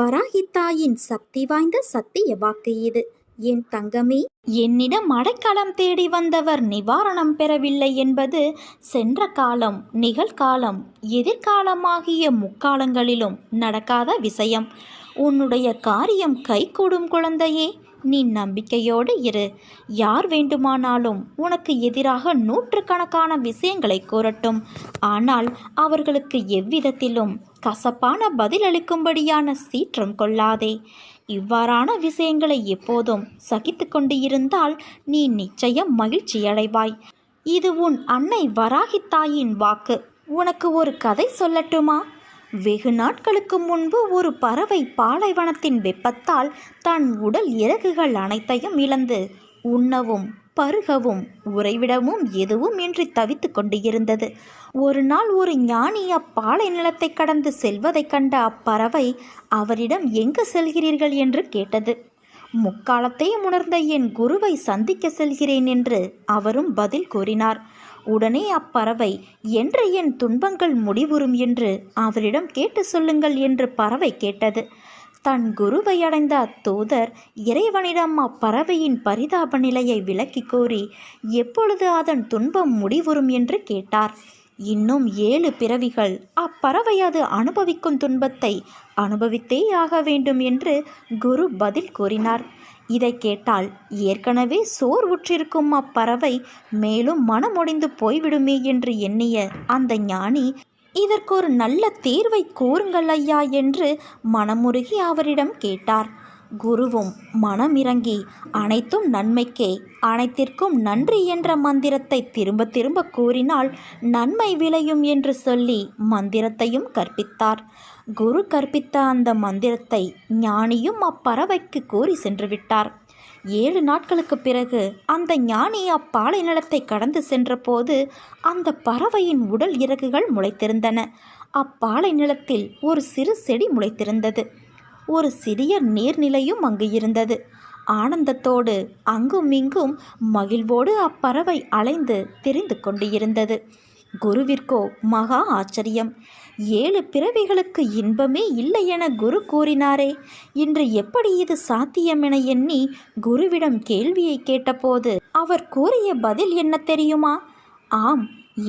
வராகித்தாயின் சக்தி வாய்ந்த சத்திய வாக்கு இது. என் தங்கமே என்னிடம் அடைக்கலம் தேடி வந்தவர் நிவாரணம் பெறவில்லை என்பது சென்ற காலம் நிகழ்காலம் எதிர்காலமாகிய முக்காலங்களிலும் நடக்காத விஷயம். உன்னுடைய காரியம் கைகூடும் குழந்தையே நீ நம்பிக்கையோடு இரு. யார் வேண்டுமானாலும் உனக்கு எதிராக நூற்றுக்கணக்கான விஷயங்களை கூறட்டும். ஆனால் அவர்களுக்கு எவ்விதத்திலும் கசப்பான பதிலளிக்கும்படியான சீற்றம் கொள்ளாதே. இவ்வாறான விஷயங்களை எப்போதும் சகித்து கொண்டு இருந்தால் நீ நிச்சயம் மகிழ்ச்சியடைவாய் இது உன் அன்னை வராகி தாயின் வாக்கு. உனக்கு ஒரு கதை சொல்லட்டுமா? வெகு நாட்களுக்கு முன்பு ஒரு பறவை பாலைவனத்தின் வெப்பத்தால் தன் உடல் இறகுகள் அனைத்தையும் இழந்து உண்ணவும் பருகவும் உறைவிடமும் எதுவும் இன்றி தவித்து கொண்டு இருந்தது ஒரு நாள் ஒரு ஞானி அப்பாலை நிலத்தை கடந்து செல்வதைக் கண்ட அப்பறவை அவரிடம் எங்கு செல்கிறீர்கள்? என்று கேட்டது. முக்காலத்தையும் உணர்ந்த என் குருவை சந்திக்க செல்கிறேன் என்று அவரும் பதில் கூறினார். உடனே அப்பறவை என்று என் துன்பங்கள் முடிவுறும் என்று அவரிடம் கேட்டு சொல்லுங்கள் என்று பறவை கேட்டது. தன் குருவை அடைந்த அத்தூதர் இறைவனிடம் அப்பறவையின் பரிதாப நிலையை விளக்கி கோரி எப்பொழுது அதன் துன்பம் முடிவுறும்? என்று கேட்டார். இன்னும் ஏழு பிறவிகள். அப்பறவை அது அனுபவிக்கும் துன்பத்தை அனுபவித்தே ஆக வேண்டும் என்று குரு பதில் கூறினார். இதை கேட்டால் ஏற்கனவே சோர் உற்றிருக்கும் அப்பறவை மேலும் மனமுடைந்து போய்விடுமே என்று எண்ணிய அந்த ஞானி இதற்கு ஒரு நல்ல தீர்வை கூறுங்கள் ஐயா என்று மனமுருகி அவரிடம் கேட்டார். குருவும் மனமிறங்கி அனைத்தும் நன்மைக்கே அனைத்திற்கும் நன்றி என்ற மந்திரத்தை திரும்ப திரும்ப கூறினால் நன்மை விளையும் என்று சொல்லி மந்திரத்தையும் கற்பித்தார். குரு கற்பித்த அந்த மந்திரத்தை ஞானியும் அப்பறவைக்கு கூறி சென்று விட்டார். ஏழு நாட்களுக்கு பிறகு அந்த ஞானி அப்பாலை நிலத்தை கடந்து சென்றபோது அந்த பறவையின் உடல் இறகுகள் முளைத்திருந்தன. அப்பாலை நிலத்தில் ஒரு சிறு செடி முளைத்திருந்தது. ஒரு சிறிய நீர்நிலையும் அங்கு இருந்தது. ஆனந்தத்தோடு அங்கும் இங்கும் மகிழ்வோடு அப்பறவை அலைந்து தெரிந்து கொண்டு இருந்தது குருவிற்கோ மகா ஆச்சரியம். ஏழு பிறவிகளுக்கு இன்பமே இல்லை என குரு கூறினாரே. இன்று எப்படி இது சாத்தியம் என எண்ணி குருவிடம் கேள்வியை கேட்டபோது அவர் கூறிய பதில் என்ன தெரியுமா? ஆம்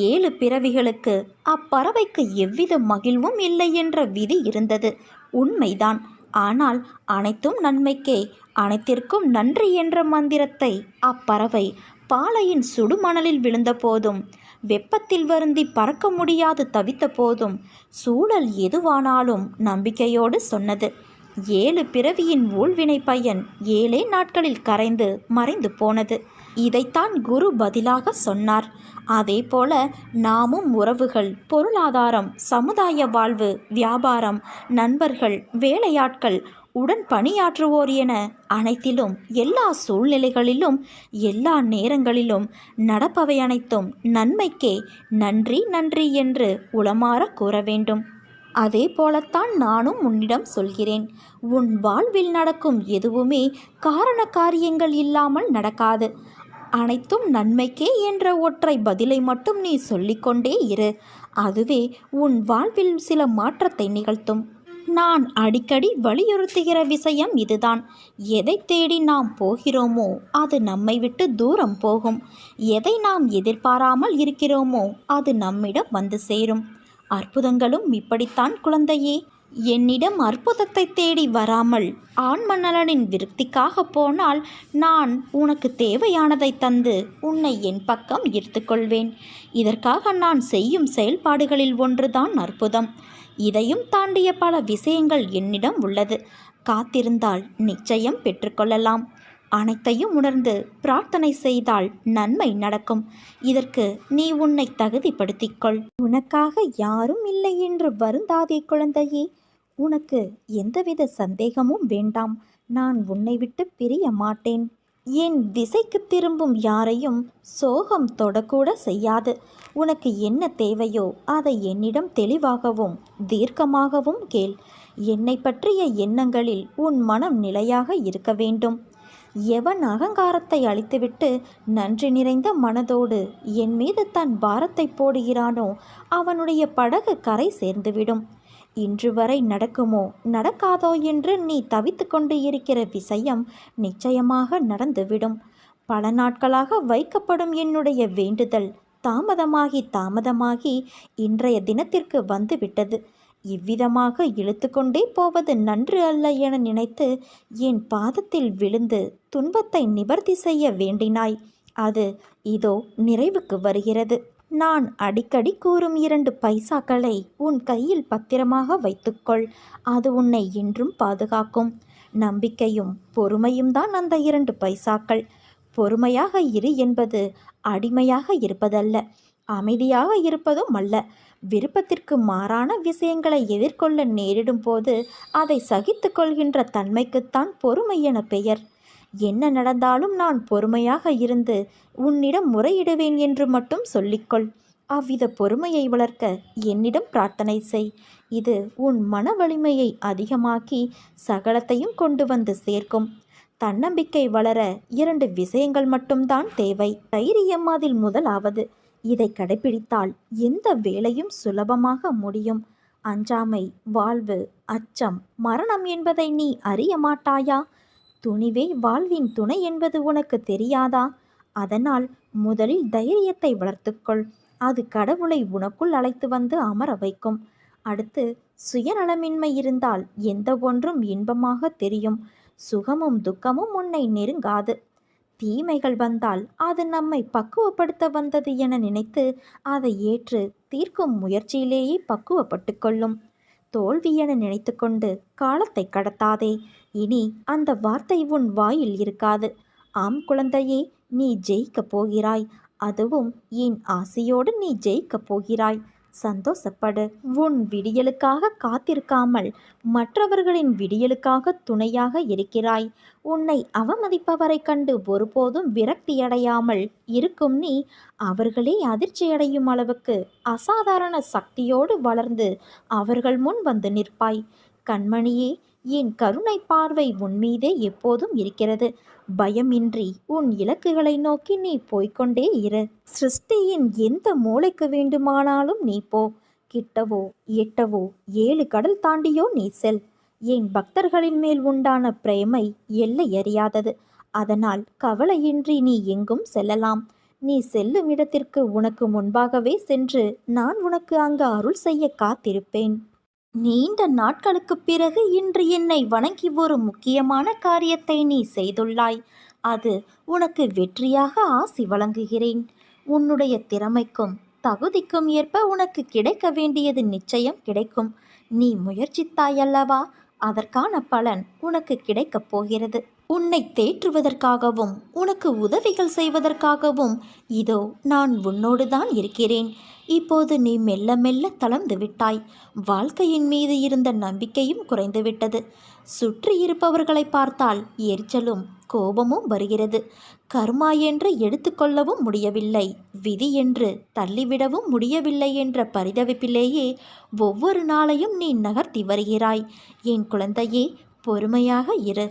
ஏழு பிறவிகளுக்கு அப்பறவைக்கு எவ்வித மகிழ்வும் இல்லை என்ற விதி இருந்தது. உண்மைதான். ஆனால் அனைத்தும் நன்மைக்கே. அனைத்திற்கும் நன்றி என்ற மந்திரத்தை அப்பறவை பாலையின் சுடுமணலில் விழுந்த போதும் வெப்பத்தில் வருந்தி பறக்க முடியாது தவித்த போதும் சூழல் எதுவானாலும் நம்பிக்கையோடு சொன்னது. ஏழு பிறவியின் ஊழ்வினை பயன் ஏழே நாட்களில் கரைந்து மறைந்து போனது. இதைத்தான் குரு பதிலாக சொன்னார். அதேபோல நாமும் உறவுகள் பொருளாதாரம் சமுதாய வாழ்வு வியாபாரம் நண்பர்கள் வேலையாட்கள் உடன் பணியாற்றுவோர் என அனைத்திலும் எல்லா சூழ்நிலைகளிலும் எல்லா நேரங்களிலும் நடப்பவை அனைத்தும் நன்மைக்கே நன்றி நன்றி என்று உளமாற கூற வேண்டும். அதே போலத்தான் நானும் உன்னிடம் சொல்கிறேன். உன் வாழ்வில் நடக்கும் எதுவுமே காரண காரியங்கள் இல்லாமல் நடக்காது. அனைத்தும் நன்மைக்கே என்ற ஒற்றை பதிலை மட்டும் நீ சொல்லிக்கொண்டே இரு. அதுவே உன் வாழ்வில் சில மாற்றத்தை நிகழ்த்தும். நான் அடிக்கடி வலியுறுத்துகிற விஷயம் இதுதான். எதை தேடி நாம் போகிறோமோ அது நம்மை விட்டு தூரம் போகும். எதை நாம் எதிர்பாராமல் இருக்கிறோமோ அது நம்மிடம் வந்து சேரும். அற்புதங்களும் இப்படித்தான் குழந்தையே. என்னிடம் அற்புதத்தை தேடி வராமல் ஆண்மணலனின் விருத்திக்காக போனால் நான் உனக்கு தேவையானதை தந்து உன்னை என் பக்கம் ஈர்த்துக்கொள்வேன் இதற்காக நான் செய்யும் செயல்பாடுகளில் ஒன்றுதான் அற்புதம். இதையும் தாண்டிய பல விஷயங்கள் என்னிடம் உள்ளது. காத்திருந்தால் நிச்சயம் பெற்றுக்கொள்ளலாம் அனைத்தையும் உணர்ந்து பிரார்த்தனை செய்தால் நன்மை நடக்கும். இதற்கு நீ உன்னை தகுதிப்படுத்திக்கொள் உனக்காக யாரும் இல்லை என்று வருந்தாதே குழந்தையே. உனக்கு எந்தவித சந்தேகமும் வேண்டாம். நான் உன்னை விட்டு பிரிய மாட்டேன். என் திசைக்கு திரும்பும் யாரையும் சோகம் தொடக்கூட செய்யாது. உனக்கு என்ன தேவையோ அதை என்னிடம் தெளிவாகவும் தீர்க்கமாகவும் கேள். என்னை பற்றிய எண்ணங்களில் உன் மனம் நிலையாக இருக்க வேண்டும். எவன் அகங்காரத்தை அழித்துவிட்டு நன்றி நிறைந்த மனதோடு என் மீது தன் பாரத்தை போடுகிறானோ அவனுடைய படகு கரை சேர்ந்துவிடும். இன்று வரை நடக்குமோ? நடக்காதோ என்று நீ தவித்து கொண்டு இருக்கிற விஷயம் நிச்சயமாக நடந்துவிடும். பல நாட்களாக வைக்கப்படும் என்னுடைய வேண்டுதல் தாமதமாகி தாமதமாகி இன்றைய தினத்திற்கு வந்துவிட்டது. இவ்விதமாக இழுத்துக்கொண்டே போவது நன்று அல்ல என நினைத்து என் பாதத்தில் விழுந்து துன்பத்தை நிவர்த்தி செய்ய வேண்டினாய். அது இதோ நிறைவுக்கு வருகிறது. நான் அடிக்கடி கூறும் இரண்டு பைசாக்களை உன் கையில் பத்திரமாக வைத்துக்கொள். அது உன்னை என்றும் பாதுகாக்கும். நம்பிக்கையும் பொறுமையும் தான் அந்த இரண்டு பைசாக்கள். பொறுமையாக இரு என்பது அடிமையாக இருப்பதல்ல அமைதியாக இருப்பதும் அல்ல. விருப்பத்திற்கு மாறான விஷயங்களை எதிர்கொள்ள நேரிடும் போது அதை சகித்து கொள்கின்ற தன்மைக்குத்தான் பொறுமை என பெயர். என்ன நடந்தாலும் நான் பொறுமையாக இருந்து உன்னிடம் முறையிடுவேன் என்று மட்டும் சொல்லிக்கொள். அவ்வித பொறுமையை வளர்க்க என்னிடம் பிரார்த்தனை செய். இது உன் மன வலிமையை அதிகமாக்கி சகலத்தையும் கொண்டு வந்து சேர்க்கும். தன்னம்பிக்கை வளர இரண்டு விஷயங்கள் மட்டும்தான் தேவை. தைரியம் அதில் முதலாவது. இதை கடைபிடித்தால் எந்த வேலையும் சுலபமாக முடியும். அஞ்சாமை வாழ்வு அச்சம் மரணம் என்பதை நீ அறிய மாட்டாயா? துணிவே வாழ்வின் துணை என்பது உனக்கு தெரியாதா? அதனால் முதலில் தைரியத்தை வளர்த்துக்கொள். அது கடவுளை உனக்குள் அழைத்து வந்து அமர வைக்கும். அடுத்து சுயநலமின்மை இருந்தால் எந்த ஒன்றும் இன்பமாக தெரியும். சுகமும் துக்கமும் உன்னை நெருங்காது. தீமைகள் வந்தால் அது நம்மை பக்குவப்படுத்த வந்தது என நினைத்து அதை ஏற்று தீர்க்கும் முயற்சியிலேயே பக்குவப்பட்டு கொள்ளும். தோல்வி என நினைத்து கொண்டு காலத்தை கடத்தாதே. இனி அந்த வார்த்தை உன் வாயில் இருக்காது. ஆம் குழந்தையே நீ ஜெயிக்கப் போகிறாய். அதுவும் என் ஆசையோடு நீ ஜெயிக்கப் போகிறாய். சந்தோஷப்படு. உன் விடியலுக்காக காத்திருக்காமல் மற்றவர்களின் விடியலுக்காக துணையாக இருக்கிறாய். உன்னை அவமதிப்பவரை கண்டு ஒருபோதும் விரக்தியடையாமல் இருக்கும் நீ அவர்களே அதிர்ச்சியடையும் அளவுக்கு அசாதாரண சக்தியோடு வளர்ந்து அவர்கள் முன் வந்து நிற்பாய். கண்மணியே என் கருணை பார்வை உன்மீதே எப்போதும் இருக்கிறது. பயமின்றி உன் இலக்குகளை நோக்கி நீ போய்கொண்டே இரு. சிருஷ்டியின் எந்த மூளைக்கு வேண்டுமானாலும் நீ போ. கிட்டவோ எட்டவோ ஏழு கடல் தாண்டியோ நீ செல். என் பக்தர்களின் மேல் உண்டான பிரேமை எல்லை அறியாதது. அதனால் கவலையின்றி நீ எங்கும் செல்லலாம். நீ செல்லும் இடத்திற்கு உனக்கு முன்பாகவே சென்று நான் உனக்கு அங்கு அருள் செய்ய காத்திருப்பேன். நீண்ட நாட்களுக்குப் பிறகு இன்று என்னை வணங்கி ஒரு முக்கியமான காரியத்தை நீ செய்துள்ளாய். அது உனக்கு வெற்றியாக ஆசி வழங்குகிறேன். உன்னுடைய திறமைக்கும் தகுதிக்கும் ஏற்ப உனக்கு கிடைக்க வேண்டியது நிச்சயம் கிடைக்கும். நீ முயற்சித்தாயல்லவா? அதற்கான பலன் உனக்கு கிடைக்கப் போகிறது. உன்னை தேற்றுவதற்காகவும் உனக்கு உதவிகள் செய்வதற்காகவும். இதோ நான் உன்னோடு தான் இருக்கிறேன். இப்போது நீ மெல்ல மெல்ல தளர்ந்து விட்டாய். வாழ்க்கையின் மீது இருந்த நம்பிக்கையும் குறைந்துவிட்டது சுற்றி இருப்பவர்களை பார்த்தால் எரிச்சலும் கோபமும் வருகிறது. கர்மா என்று எடுத்துக்கொள்ளவும் முடியவில்லை. விதி என்று தள்ளிவிடவும் முடியவில்லை என்ற பரிதவிப்பிலேயே ஒவ்வொரு நாளையும் நீ நகர்த்தி வருகிறாய். என் குழந்தையே பொறுமையாக இரு.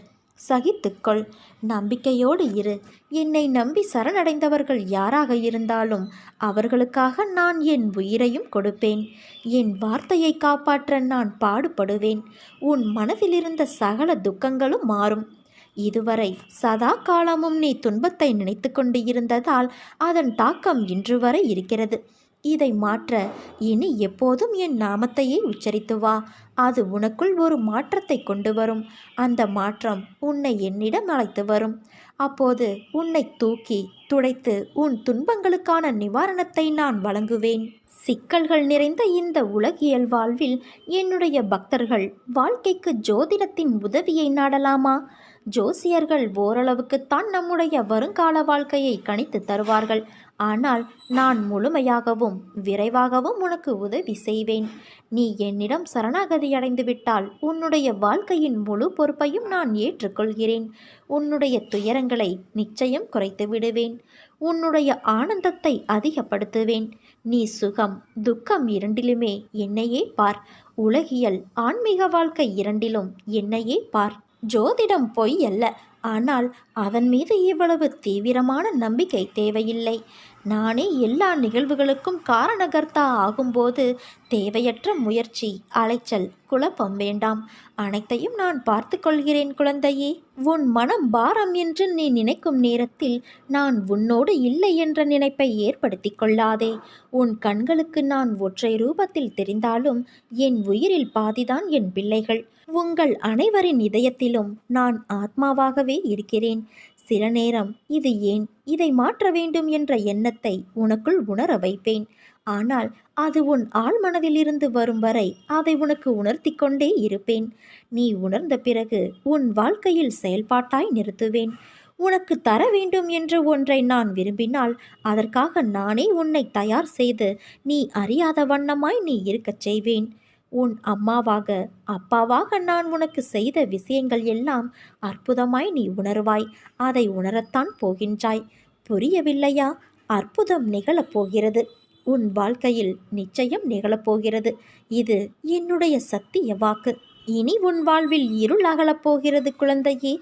சகித்துக்கொள். நம்பிக்கையோடு இரு. என்னை நம்பி சரணடைந்தவர்கள் யாராக இருந்தாலும் அவர்களுக்காக நான் என் உயிரையும் கொடுப்பேன். என் வார்த்தையை காப்பாற்ற நான் பாடுபடுவேன். உன் மனதிலிருந்த சகல துக்கங்களும் மாறும். இதுவரை சதா காலமும் நீ துன்பத்தை நினைத்து கொண்டு இருந்ததால் அதன் தாக்கம் இன்று வரை இருக்கிறது. இதை மாற்ற இனி எப்போதும் என் நாமத்தையே உச்சரித்து வா. அது உனக்குள் ஒரு மாற்றத்தை கொண்டு வரும். அந்த மாற்றம் உன்னை என்னிடம் அழைத்து வரும். அப்போது உன்னை தூக்கி துடைத்து உன் துன்பங்களுக்கான நிவாரணத்தை நான் வழங்குவேன். சிக்கல்கள் நிறைந்த இந்த உலகியல் வாழ்வில் என்னுடைய பக்தர்கள் வாழ்க்கைக்கு ஜோதிடத்தின் உதவியை நாடலாமா? ஜோசியர்கள் ஓரளவுக்குத்தான் நம்முடைய வருங்கால வாழ்க்கையை கணித்து தருவார்கள். ஆனால் நான் முழுமையாகவும் விரைவாகவும் உனக்கு உதவி செய்வேன். நீ என்னிடம் சரணாகதி அடைந்துவிட்டால் உன்னுடைய வாழ்க்கையின் முழு பொறுப்பையும் நான் ஏற்றுக்கொள்கிறேன். உன்னுடைய துயரங்களை நிச்சயம் குறைத்து விடுவேன். உன்னுடைய ஆனந்தத்தை அதிகப்படுத்துவேன். நீ சுகம் துக்கம் இரண்டிலுமே என்னையே பார். உலகியல் ஆன்மீக வாழ்க்கை இரண்டிலும் என்னையே பார். ஜோதிடம் பொய் அல்ல. ஆனால் அவன் மீது இவ்வளவு தீவிரமான நம்பிக்கை தேவையில்லை. நானே எல்லா நிகழ்வுகளுக்கும் காரணகர்த்தா ஆகும்போது தேவையற்ற முயற்சி அலைச்சல் குழப்பம் வேண்டாம். அனைத்தையும் நான் பார்த்து கொள்கிறேன் குழந்தையே. உன் மனம் பாரம் என்று நீ நினைக்கும் நேரத்தில் நான் உன்னோடு இல்லை என்ற நினைப்பை ஏற்படுத்தி கொள்ளாதே. உன் கண்களுக்கு நான் ஒற்றை ரூபத்தில் தெரிந்தாலும் என் உயிரில் பாதிதான் என் பிள்ளைகள். உங்கள் அனைவரின் இதயத்திலும் நான் ஆத்மாவாகவே இருக்கிறேன். சில நேரம் இது ஏன் இதை மாற்ற வேண்டும் என்ற எண்ணத்தை உனக்குள் உணர வைப்பேன். ஆனால் அது உன் ஆழ்மனதிலிருந்து வரும் வரை அதை உனக்கு உணர்த்தி கொண்டே இருப்பேன். நீ உணர்ந்த பிறகு உன் வாழ்க்கையில் செயல்பாட்டாய் நிறுத்துவேன். உனக்கு தர வேண்டும் என்று ஒன்றை நான் விரும்பினால் அதற்காக நானே உன்னை தயார் செய்து நீ அறியாத வண்ணமாய் நீ இருக்கச் செய்வேன். உன் அம்மாவாக அப்பாவாக நான் உனக்கு செய்த விஷயங்கள் எல்லாம் அற்புதமாய் நீ உணர்வாய். அதை உணரத்தான் போகின்றாய். புரியவில்லையா? அற்புதம் நிகழப் போகிறது. உன் வாழ்க்கையில் நிச்சயம் நிகழப்போகிறது இது என்னுடைய சத்திய வாக்கு. இனி உன் வாழ்வில் இருள் அகலப் போகிறது குழந்தையே.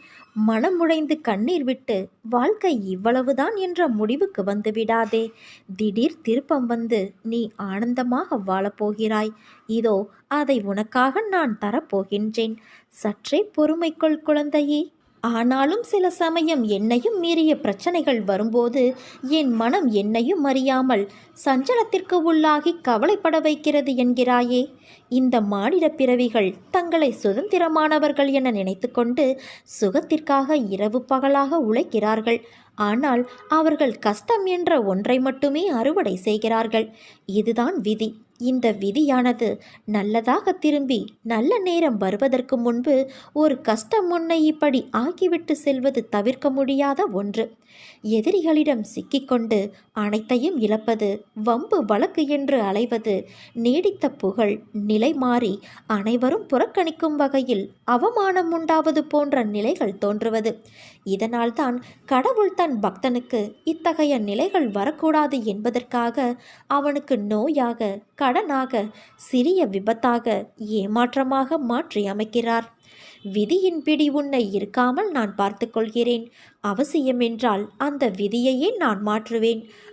மனமுடைந்து கண்ணீர் விட்டு வாழ்க்கை இவ்வளவுதான் என்ற முடிவுக்கு வந்து விடாதே. திடீர் திருப்பம் வந்து நீ ஆனந்தமாக வாழப்போகிறாய் இதோ அதை உனக்காக நான் தரப்போகின்றேன் சற்றே பொறுமைக்குள் குழந்தையே. ஆனாலும் சில சமயம் என்னையும் மீறிய பிரச்சனைகள் வரும்போது என் மனம் என்னையும் அறியாமல் சஞ்சலத்திற்கு உள்ளாகி கவலைப்பட வைக்கிறது என்கிறாயே. இந்த மாநிலப் பிறவிகள் தங்களை சுதந்திரமானவர்கள் என நினைத்துக்கொண்டு சுகத்திற்காக இரவு பகலாக உழைக்கிறார்கள். ஆனால் அவர்கள் கஷ்டம் என்ற ஒன்றை மட்டுமே அறுவடை செய்கிறார்கள். இதுதான் விதி. இந்த விதியானது நல்லதாக திரும்பி நல்ல நேரம் வருவதற்கு முன்பு ஒரு கஷ்டம் முன்னை இப்படி ஆக்கிவிட்டு செல்வது தவிர்க்க முடியாத ஒன்று. எதிரிகளிடம் சிக்கிக்கொண்டு அனைத்தையும் இழப்பது வம்பு வழக்கு என்று அலைவது நீடித்த புகழ் நிலை மாறி அனைவரும் புறக்கணிக்கும் வகையில் அவமானம் உண்டாவது போன்ற நிலைகள் தோன்றுவது. இதனால்தான் கடவுள் தன் பக்தனுக்கு இத்தகைய நிலைகள் வரக்கூடாது என்பதற்காக அவனுக்கு நோயாக கடனாக சிறிய விபத்தாக ஏமாற்றமாக மாற்றி அமைக்கிறார் விதியின் பிடி உன்னை இருக்காமல் நான் பார்த்து கொள்கிறேன். அவசியம் என்றால் அந்த விதியையே நான் மாற்றுவேன்.